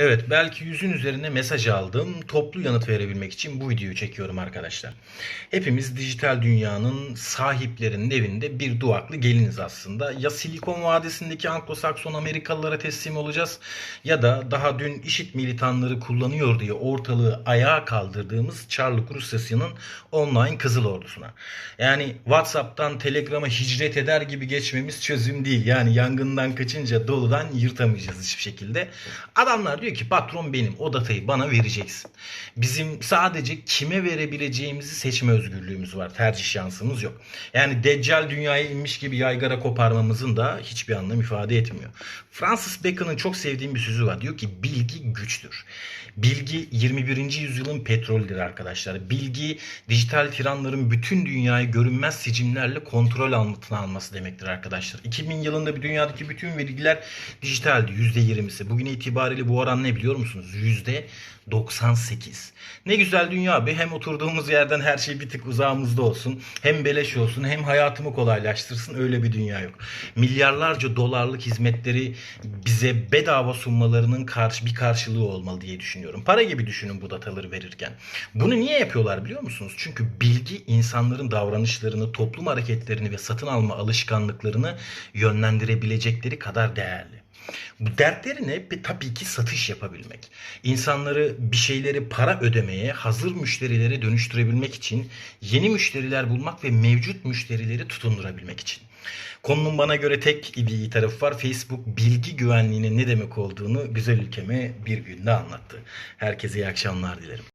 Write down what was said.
Evet, belki yüzün üzerine mesaj aldım. Toplu yanıt verebilmek için bu videoyu çekiyorum arkadaşlar. Hepimiz dijital dünyanın sahiplerinin evinde bir duvaklı geliniz aslında. Ya Silikon Vadisi'ndeki Anglo-Sakson Amerikalılara teslim olacağız ya da daha dün işit militanları kullanıyor diye ortalığı ayağa kaldırdığımız Çarlık Rusyası'nın online Kızıl Ordusu'na. Yani WhatsApp'tan Telegram'a hicret eder gibi geçmemiz çözüm değil. Yani yangından kaçınca doludan yırtamayacağız hiçbir şekilde. Adamlar diyor ki patron benim o datayı bana vereceksin. Bizim sadece kime verebileceğimizi seçme özgürlüğümüz var. Tercih şansımız yok. Yani Deccal dünyaya inmiş gibi yaygara koparmamızın da hiçbir anlam ifade etmiyor. Francis Bacon'ın çok sevdiğim bir sözü var. Diyor ki bilgi güçtür. Bilgi 21. yüzyılın petrolüdür arkadaşlar. Bilgi dijital tiranların bütün dünyayı görünmez sicimlerle kontrol altına alması demektir arkadaşlar. 2000 yılında bir dünyadaki bütün vergiler dijitaldi %20'si. Bugün itibariyle bu oran ne biliyor musunuz? %98. Ne güzel dünya be. Hem oturduğumuz yerden her şey bir tık uzağımızda olsun. Hem beleş olsun hem hayatımı kolaylaştırsın. Öyle bir dünya yok. Milyarlarca dolarlık hizmetleri bize bedava sunmalarının karşı bir karşılığı olmalı diye düşünüyorum. Para gibi düşünün bu dataları verirken. Bunu niye yapıyorlar biliyor musunuz? Çünkü bilgi insanların davranışlarını, toplum hareketlerini ve satın alma alışkanlıklarını yönlendirebilecekleri kadar değerli. Bu dertleri ne? Tabii ki satış yapabilmek. İnsanları bir şeyleri para ödemeye, hazır müşterilere dönüştürebilmek için, yeni müşteriler bulmak ve mevcut müşterileri tutundurabilmek için. Konunun bana göre tek iyi tarafı var. Facebook bilgi güvenliğinin ne demek olduğunu güzel ülkeme bir günde anlattı. Herkese iyi akşamlar dilerim.